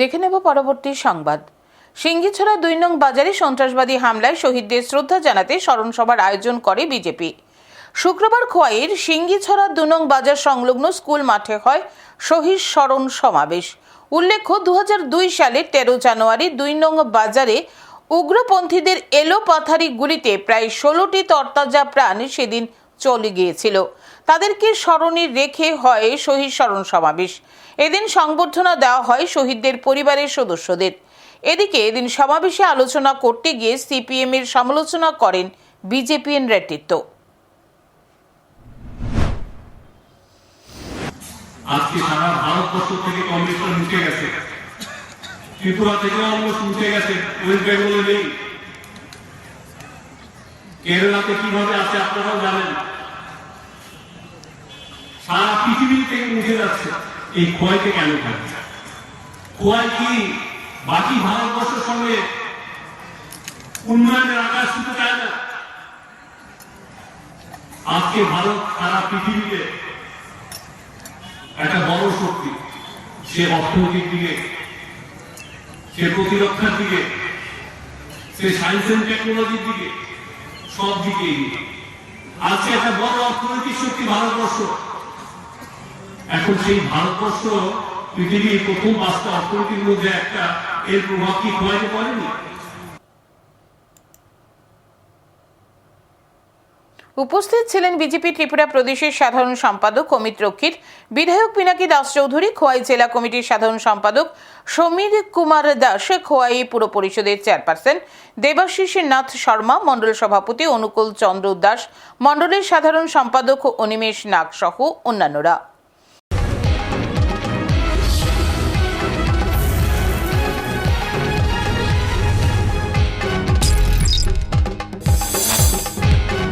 দেখে নেব পরবর্তী সংবাদ। সিঙ্গিছড়া দুই নং বাজারে সন্ত্রাসবাদী হামলায় শহীদদের শ্রদ্ধা জানাতে স্মরণ সভার আয়োজন করে বিজেপি। শুক্রবার খোয়াইয়ের সিঙ্গিছড়া দু নং বাজার সংলগ্ন স্কুল মাঠে হয় শহীদ স্মরণ সমাবেশ। উল্লেখ্য দু হাজার দুই সালের তেরো জানুয়ারি দুই নং বাজারে উগ্রপন্থীদের এলো পাথারি গুলিতে প্রায় ষোলোটি তরতাজা প্রাণ সেদিন চলে গিয়েছিল। তাদেরকে স্মরণে রেখে হয় শহীদ স্মরণ সমাবেশ। এদিন সংবর্ধনা দেওয়া হয় শহীদদের পরিবারের সদস্যদের। এদিকে এদিন সমাবেশে আলোচনা করতে গিয়ে সিপিএম এর সমালোচনা করেন বিজেপি নেতৃত্ব। আজকে সারা ভারতবর্ষ থেকে কংগ্রেসটা মুছে গেছে। ত্রিপুরা অলমোস্ট মুছে গেছে। ওয়েস্ট বেঙ্গলে নেই। কেরালাতে কীভাবে আছে আপনারাও জানেন। সারা পৃথিবী থেকে মুছে যাচ্ছে। এই খোয়াইতে কেন থাকছে খোয়াই কি বাকি ভারতবর্ষের সঙ্গে উন্নয়নের আকাশ ছুতে চায় না? আজকে ভারত সারা পৃথিবীতে একটা বড় শক্তি। সে অর্থনৈতিক দিকে, সে প্রতিরক্ষার দিকে, সে সায়েন্স এন্ড টেকনোলজির দিকে। সব দিকে। আজকে একটা বড় অর্থনৈতিক শক্তি ভারতবর্ষ। এখন সেই ভারতবর্ষ পৃথিবীর প্রথম পাঁচটা অর্থনীতির মধ্যে একটা। এর প্রভাব কি খোয়াইতে পারেনি উপস্থিত ছিলেন বিজেপি ত্রিপুরা প্রদেশের সাধারণ সম্পাদক অমিত রক্ষিত, বিধায়ক পিনাকি দাস চৌধুরী, খোয়াই জেলা কমিটির সাধারণ সম্পাদক সমীর কুমার দাস, খোয়াই পুর পরিষদের চেয়ারপারসন দেবাশিস নাথ শর্মা, মণ্ডল সভাপতি অনুকূল চন্দ্র দাস, মণ্ডলের সাধারণ সম্পাদক অনিমেষ নাগ সহ অন্যান্যরা।